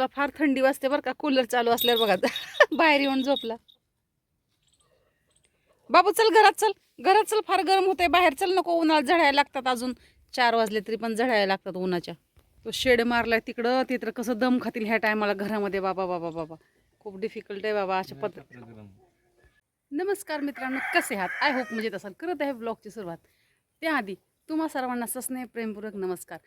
बाजूला फार थंडी वाजते बरं का कूलर चालू असल्यावर बघा. बाहेर येऊन झोपला. बाबू चल घरात चल. घरात चल फार गरम होते बाहेर चल नको उन्हाळ्यात झळायला लागतात अजून. चार वाजले तरी पण झळायला लागतात उन्हाच्या. तो शेड मारलाय तिकडं तिथं कसं दम खातील ह्या टायमाला घरामध्ये. बाबा बाबा बाबा. खूप डिफिकल्ट आहे बाबा अशा पद्धत नमस्कार मित्रांनो कसे आहात? आय होप म्हणजे तसं करत आहे ब्लॉगची सुरुवात. त्याआधी तुम्हा सर्वांना सस्नेह प्रेमपूर्वक नमस्कार.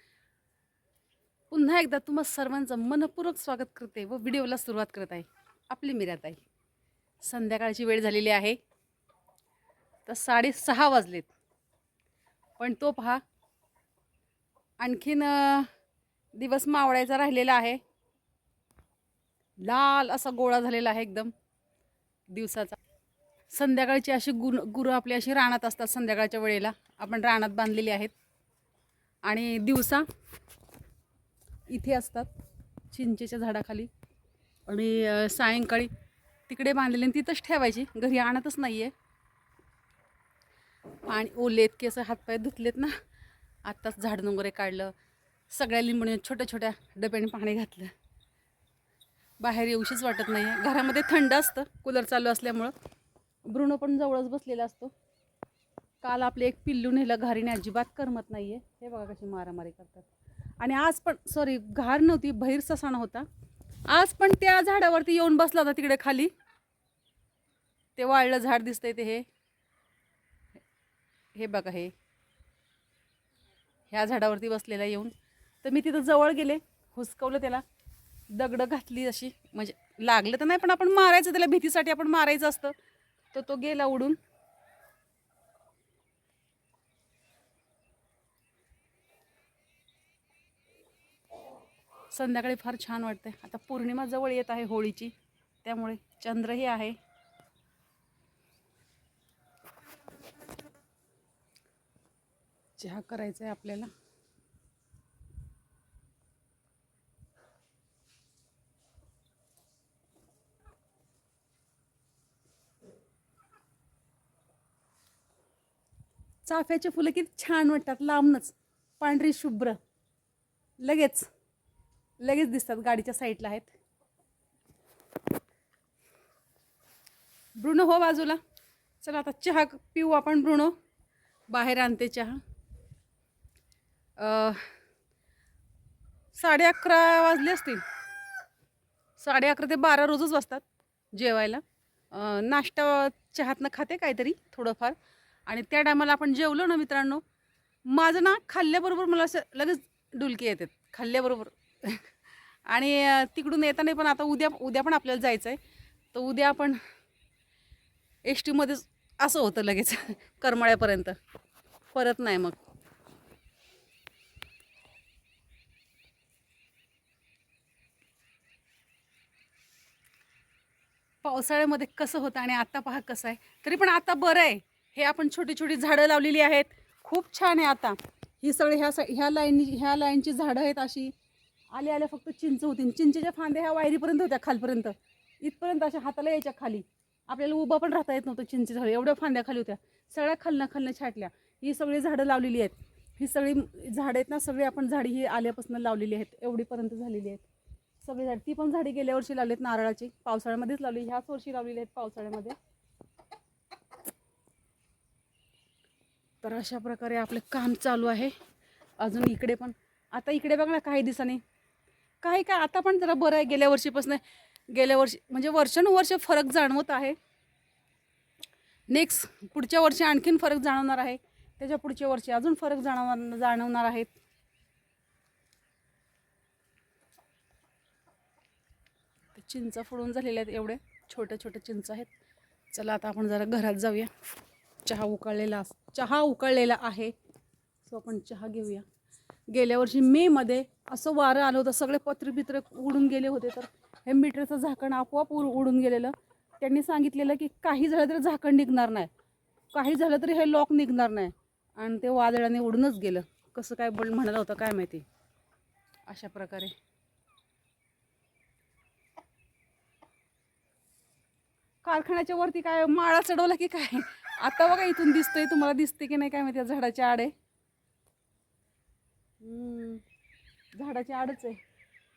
पुन्हा एकदा तुम्हा सर्वांचं मनपूर्वक स्वागत करते व व्हिडिओला सुरुवात करत आहे आपली मिराताई. संध्याकाळची वेळ झालेली आहे. तर साडेसहा वाजलेत. पण तो पहा आणखीन दिवस मावळायचा राहिलेला आहे. लाल असा गोळा झालेला आहे एकदम दिवसाचा. संध्याकाळची अशी गुर गुरं आपली अशी रानात असतात संध्याकाळच्या वेळेला. आपण रानात बांधलेली आहेत. आणि दिवसा इथे असतात चिंचेच्या झाडाखाली. आणि सायंकाळी तिकडे बांधलेली आणि तिथंच ठेवायची. घरी आणतच नाही आहे आणि ओलेत की असं हातपाय धुतलेत ना. आत्ताच झाड वगैरे काढलं. सगळ्या लिंबणी छोट्या छोट्या डब्याने पाणी घातलं. बाहेर येऊशीच वाटत नाही आहे घरामध्ये थंड असतं कूलर चालू असल्यामुळं. ब्रुणो पण जवळच बसलेला असतो. काल आपले एक पिल्लू नेलं घारीने अजिबात करमत नाही आहे हे बघा कशी मारामारी करतात. आणि आज पण सॉरी घार नव्हती बहिर सण होता. आज पण त्या झाडावरती येऊन बसला होता तिकडे खाली. ते वाळलं झाड दिसतंय ते हे. हे बघा हे. ह्या झाडावरती बसलेला येऊन. तर मी तिथं जवळ गेले हुसकवलं त्याला. दगडं घातली अशी म्हणजे लागलं तर नाही पण आपण मारायचं त्याला भीतीसाठी आपण मारायचं असतं. तर तो गेला उडून. संध्याकाळी फार छान वाटते आता पौर्णिमा जवळ येत आहे होळीची त्यामुळे चंद्रही आहे. चहा करायचा आहे आपल्याला. चाफ्याचे फुलं किती छान वाटतात लांबनच. पांढरी शुभ्र. लगेच. लगेच दिसतात गाडीच्या साईडला आहेत. ब्रुनो हो बाजूला. चला आता चहा पिऊ आपण ब्रुनो. बाहेर आणते चहा. साडे अकरा वाजले असतील. साडे अकरा ते बारा रोजच वाजतात जेवायला. नाश्ता चहातनं खाते काहीतरी थोडंफार. आणि त्या टायमाला आपण जेवलो ना मित्रांनो माझं ना खाल्ल्याबरोबर मला असं लगेच डुलकी येतात. खाल्ल्याबरोबर. आणि तिकडून येताना पण आता उद्या उद्या पण आपल्याला जायचं आहे तर उद्या आपण एस टीमध्येच असं होतं लगेच करमाळ्यापर्यंत. परत नाही मग. पावसाळ्यामध्ये कसं होतं आणि आता पहा कसं आहे. तरी पण आता बरं आहे. हे आपण छोटी छोटी झाडं लावलेली आहेत. खूप छान आहे आता. ही सगळी ह्या ह्या लाईन ह्या लाईनची झाडं आहेत अशी. आले आले फक्त चिंच होती. चिंचेच्या फांद्या ह्या वायरीपर्यंत होत्या खालपर्यंत. इथपर्यंत अशा हाताला यायच्या खाली. आपल्याला उभं पण राहता येत नव्हतं चिंचे झाडं एवढ्या फांद्या खाली होत्या. सगळ्या खालनं खालनं छाटल्या. ही सगळी झाडं लावलेली आहेत. ही सगळी झाडं आहेत ना सगळी आपण झाडी ही आल्यापासून लावलेली आहेत. एवढीपर्यंत झालेली आहेत. सगळी झाड. ती पण झाडी गेल्या वर्षी लावलीत नारळाची. पावसाळ्यामध्येच लावली. ह्याच वर्षी लावलेली आहेत पावसाळ्यामध्ये. तर अशा प्रकारे आपलं काम चालू आहे. अजून इकडे पण. आता इकडे बघ ना काही दिवसांनी काही काय आता पण जरा बरं आहे. गेल्या वर्षीपासून गेल्या वर्षी म्हणजे वर्षानुवर्ष फरक जाणवत आहे. नेक्स्ट पुढच्या वर्षी आणखीन फरक जाणवणार आहे. त्याच्या पुढच्या वर्षी अजून फरक जाणवणार जाणवणार आहेत. ते चिंचा फोडून झालेल्या आहेत एवढे. छोट्या छोट्या चिंच आहेत. चला आता आपण जरा घरात जाऊया. चहा उकळलेला चहा उकळलेला आहे. सो आपण चहा घेऊया. गेल्या वर्षी मेमध्ये असं वारं आलं होतं. सगळे पत्रे बित्र उडून गेले होते. तर हे मीटरचं झाकण आपोआप उडून गेलेलं. त्यांनी सांगितलेलं की काही झालं तरी झाकण निघणार नाही. काही झालं तरी हे लॉक निघणार नाही. आणि ते वादळाने उडूनच गेलं. कसं काय बोल म्हणाला होतं काय माहिती? अशा प्रकारे. कारखान्याच्या वरती काय माळा चढवला की काय? आता बघा इथून दिसतंय तुम्हाला दिसते की नाही काय माहिती? झाडाच्या आड. आहे झाडाची आडच आहे.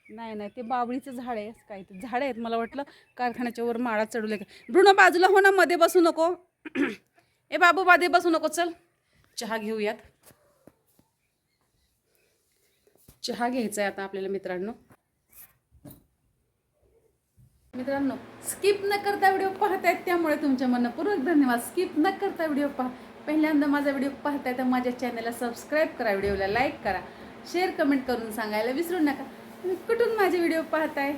नाही नाही ते बावळीचं झाड आहे काय ते झाड आहेत मला वाटलं कारखान्याच्या वर माळा चढवले का बृण बाजूला हो ना मध्ये बसू नको. ए बाबू मध्ये बसू नको चल. चहा घेऊयात. चहा घ्यायचा आहे आता आपल्याला मित्रांनो. मित्रांनो स्किप न करता व्हिडिओ पाहतायत त्यामुळे तुमच्या मनपूर्वक धन्यवाद. स्किप न करता व्हिडिओ पहा. पहिल्यांदा माझा व्हिडिओ पाहताय तर माझ्या चॅनलला सबस्क्राईब करा व्हिडिओला लाईक करा. शेअर कमेंट करून सांगायला विसरू नका. तुम्ही कुठून माझे व्हिडिओ पाहताय?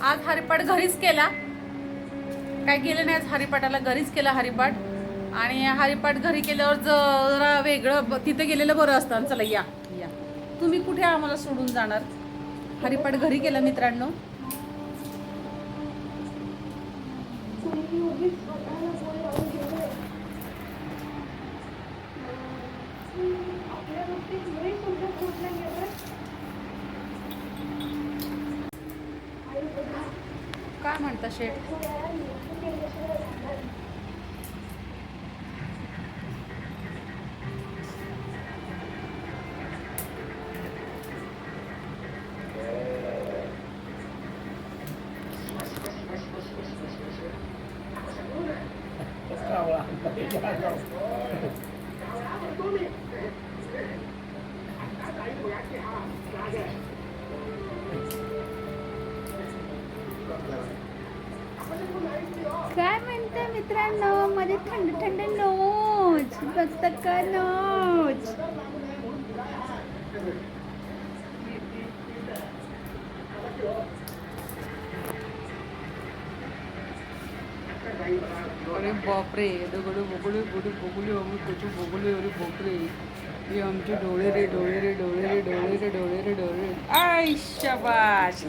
आज हरिपाठ घरीच केला. काय केलं नाही आज हरिपाठाला घरीच केला हरिपाठ. आणि हरिपाठ घरी केल्यावर जरा वेगळं ब- तिथं गेलेलं बरं असतं. चला या या. तुम्ही कुठे आम्हाला सोडून जाणार? हरिपाठ घरी केला मित्रांनो. काय म्हणता शेठ? काय म्हणते मित्रांनो? माझे थंड थंड नोच फक्त का नोच अरे बापरे दगड बगडे बडे बगुले आम्ही कसे बगुले अरे बापरे. हे आमचे डोळे रे डोळे रे डोळे रे डोळे रे डोळे रे डोळे आय शबाश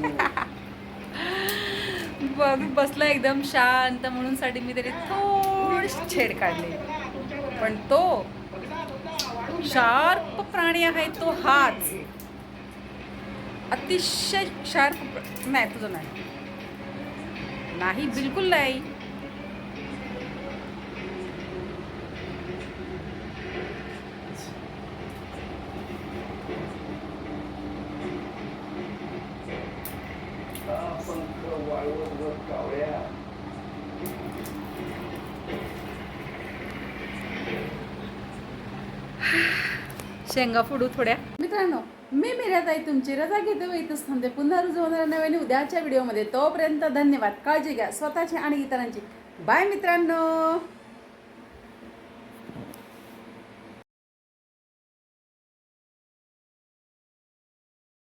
बघ बसला एकदम शांत म्हणून साठी मी तरी थोडी छेड काढली. पण तो शार्प प्राणी आहे तो हाच. अतिशय शार्प नाही तुझं नाही. नाही. बिलकुल कावळ्या शेंगा फोडू थोड्या. मित्रांनो मी मिराताई तुमची रजा घेते व इथंच थांबते. पुन्हा रुजू होणाऱ्या नव्याने उद्याच्या व्हिडिओमध्ये. तोपर्यंत धन्यवाद. काळजी घ्या. स्वतःची आणि इतरांची. बाय मित्रांनो.